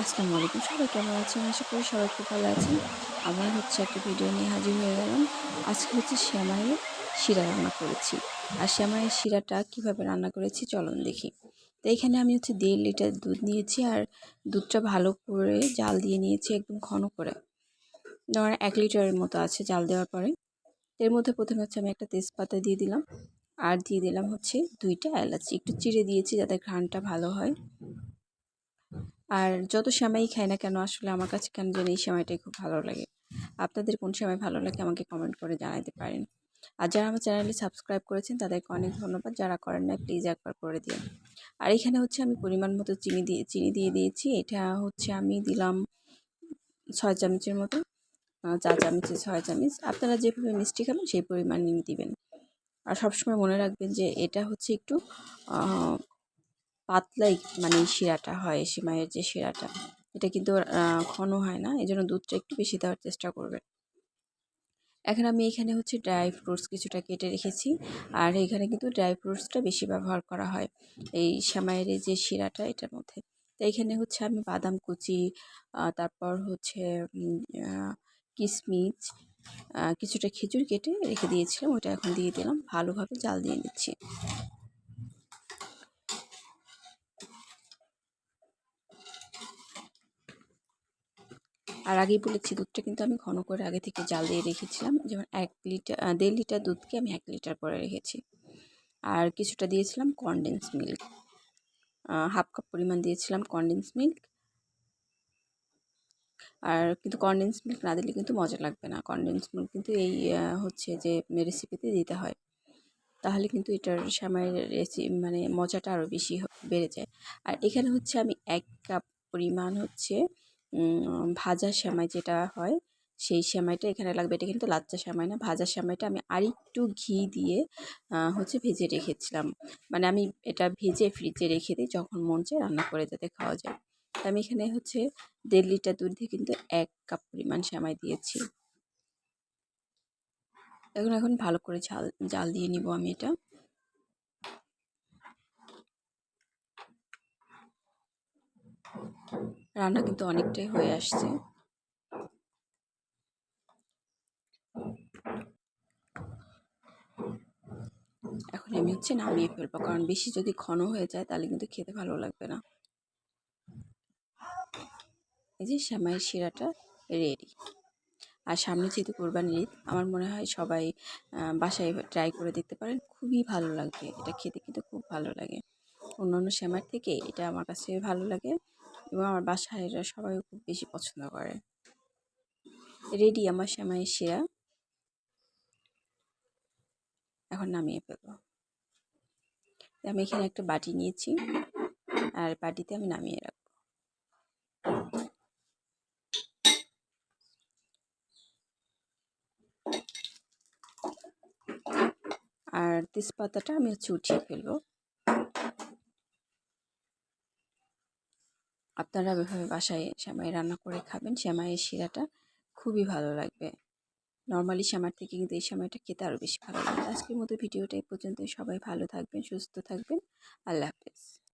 আসসালামু আলাইকুম। সবাই কেমন আছেন? আশা করি সবাই খুব ভালো আছেন। আমরা হচ্ছে একটা ভিডিও নিয়ে হাজির হয়ে গেলাম। আজকে হচ্ছে শ্যামাইয়ের শিরা রান্না করেছি। আর শ্যামাইয়ের শিরাটা কীভাবে রান্না করেছি চলুন দেখি। তো এখানে আমি হচ্ছে দেড় লিটার দুধ নিয়েছি আর দুধটা ভালো করে জাল দিয়ে নিয়েছি একদম ঘন করে। ধরেন এক লিটারের মতো আছে জাল দেওয়ার পরে। এর মধ্যে প্রথমে হচ্ছে আমি একটা তেজপাতা দিয়ে দিলাম। আর দিয়ে দিলাম হচ্ছে দুইটা এলাচি। একটু চিড়ে দিয়েছি যাতে ঘ্রাণটা ভালো হয়। আর যত সেমাই খাই না কেন, আসলে আমার কাছে কেন জানি এই সেমাইটাই খুব ভালো লাগে। আপনাদের কোন সেমাই ভালো লাগে আমাকে কমেন্ট করে জানাতে পারেন। আর যারা আমার চ্যানেলে সাবস্ক্রাইব করেছেন, তাদেরকে অনেক ধন্যবাদ। যারা করেন না প্লিজ একবার করে দিন। আর এখানে হচ্ছে আমি পরিমাণ মতো চিনি দিয়ে চিনি দিয়ে দিয়েছি। এটা হচ্ছে আমি দিলাম ছয় চামচের মতো চা চামচে ছয় চামচ। আপনারা যেভাবে মিষ্টি খাবেন, সেই পরিমাণ নিয়ে দিবেন। আর সবসময় মনে রাখবেন যে এটা হচ্ছে একটু পাতলাই মানে শিরাটা হয়, সিমাইয়ের যে শিরাটা। এটা কিন্তু ঘন হয় না এই জন্য দুধটা একটু বেশি দেওয়ার চেষ্টা করবেন। এখন আমি এখানে হচ্ছে ড্রাই ফ্রুটস কিছুটা কেটে রেখেছি। আর এখানে কিন্তু ড্রাই ফ্রুটসটা বেশি ব্যবহার করা হয়, এই শ্যামাইয়ের যে শিরাটা এটার মধ্যে। তো এখানে হচ্ছে আমি বাদাম কুচি তারপর হচ্ছে কিশমিচ কিছুটা খেজুর কেটে রেখে দিয়েছিলাম, ওটা এখন দিয়ে দিলাম, ভালোভাবে জাল দিয়ে নিচ্ছি। আর আগেই বলেছি, দুধটা কিন্তু আমি ঘন করে আগে থেকে জাল দিয়ে রেখেছিলাম। যেমন এক লিটার দেড় লিটার দুধকে আমি এক লিটার করে রেখেছি। আর কিছুটা দিয়েছিলাম কনডেন্স মিল্ক হাফ কাপ পরিমাণ দিয়েছিলাম কনডেন্স মিল্ক আর কিন্তু কনডেন্স মিল্ক না দিলে কিন্তু মজা লাগবে না। কনডেন্স মিল্ক কিন্তু এই হচ্ছে যে রেসিপিতে দিতে হয়। তাহলে কিন্তু এটার সময়ের রেসি মানে মজাটা আরও বেশি বেড়ে যায়। আর এখানে হচ্ছে আমি এক কাপ পরিমাণ হচ্ছে ভাজা সেমাই যেটা হয়, সেই সেমাইটা এখানে লাগবে। এটা কিন্তু লাচ্চা সেমাই না, ভাজা সেমাইটা আমি আরেকটু ঘি দিয়ে হচ্ছে ভেজে রেখেছিলাম। মানে আমি এটা ভেজে ফ্রিজে রেখে দিই যখন মন চায় রান্না করে যাতে খাওয়া যায়। আমি এখানে হচ্ছে দেড় লিটার দুধ কিন্তু এক কাপ পরিমাণ সেমাই দিয়েছি। এখন এখন ভালো করে ঝাল, জাল দিয়ে নিব আমি এটা। রান্না কিন্তু অনেকটাই হয়ে আসছে। এখন আমি হচ্ছে নামিয়ে ফেলব, কারণ বেশি যদি ঘন হয়ে যায় তাহলে কিন্তু খেতে ভালো লাগবে না। এই যে শ্যামাইয়ের শিরাটা রেডি আর সামনে যেহেতু কোরবানির ঈদ, আমার মনে হয় সবাই বাসায় ট্রাই করে দেখতে পারেন, খুবই ভালো লাগবে এটা খেতে কিন্তু খুব ভালো লাগে। অন্য অন্য থেকে এটা আমার কাছে ভালো লাগে। এবং আমার বাসায় এরা সবাই খুব বেশি পছন্দ করে। রেডি আমার শ্যামাই শিরা এখন নামিয়ে ফেলব। আমি এখানে একটা বাটি নিয়েছি আর বাটিতে আমি নামিয়ে রাখব। আর তেজপাতাটা আমি হচ্ছে উঠিয়ে ফেলব। আপনারা এভাবে বাসায় শ্যামাই রান্না করে খাবেন। শ্যামাইয়ের শিরাটা খুবই ভালো লাগবে। নর্মালি শ্যামার থেকে কিন্তু এই সময়টা খেতে আরও বেশি ভালো লাগে। আজকের মতো ভিডিওটা এই পর্যন্ত সবাই ভালো থাকবেন, সুস্থ থাকবেন। আল্লাহ হাফেজ।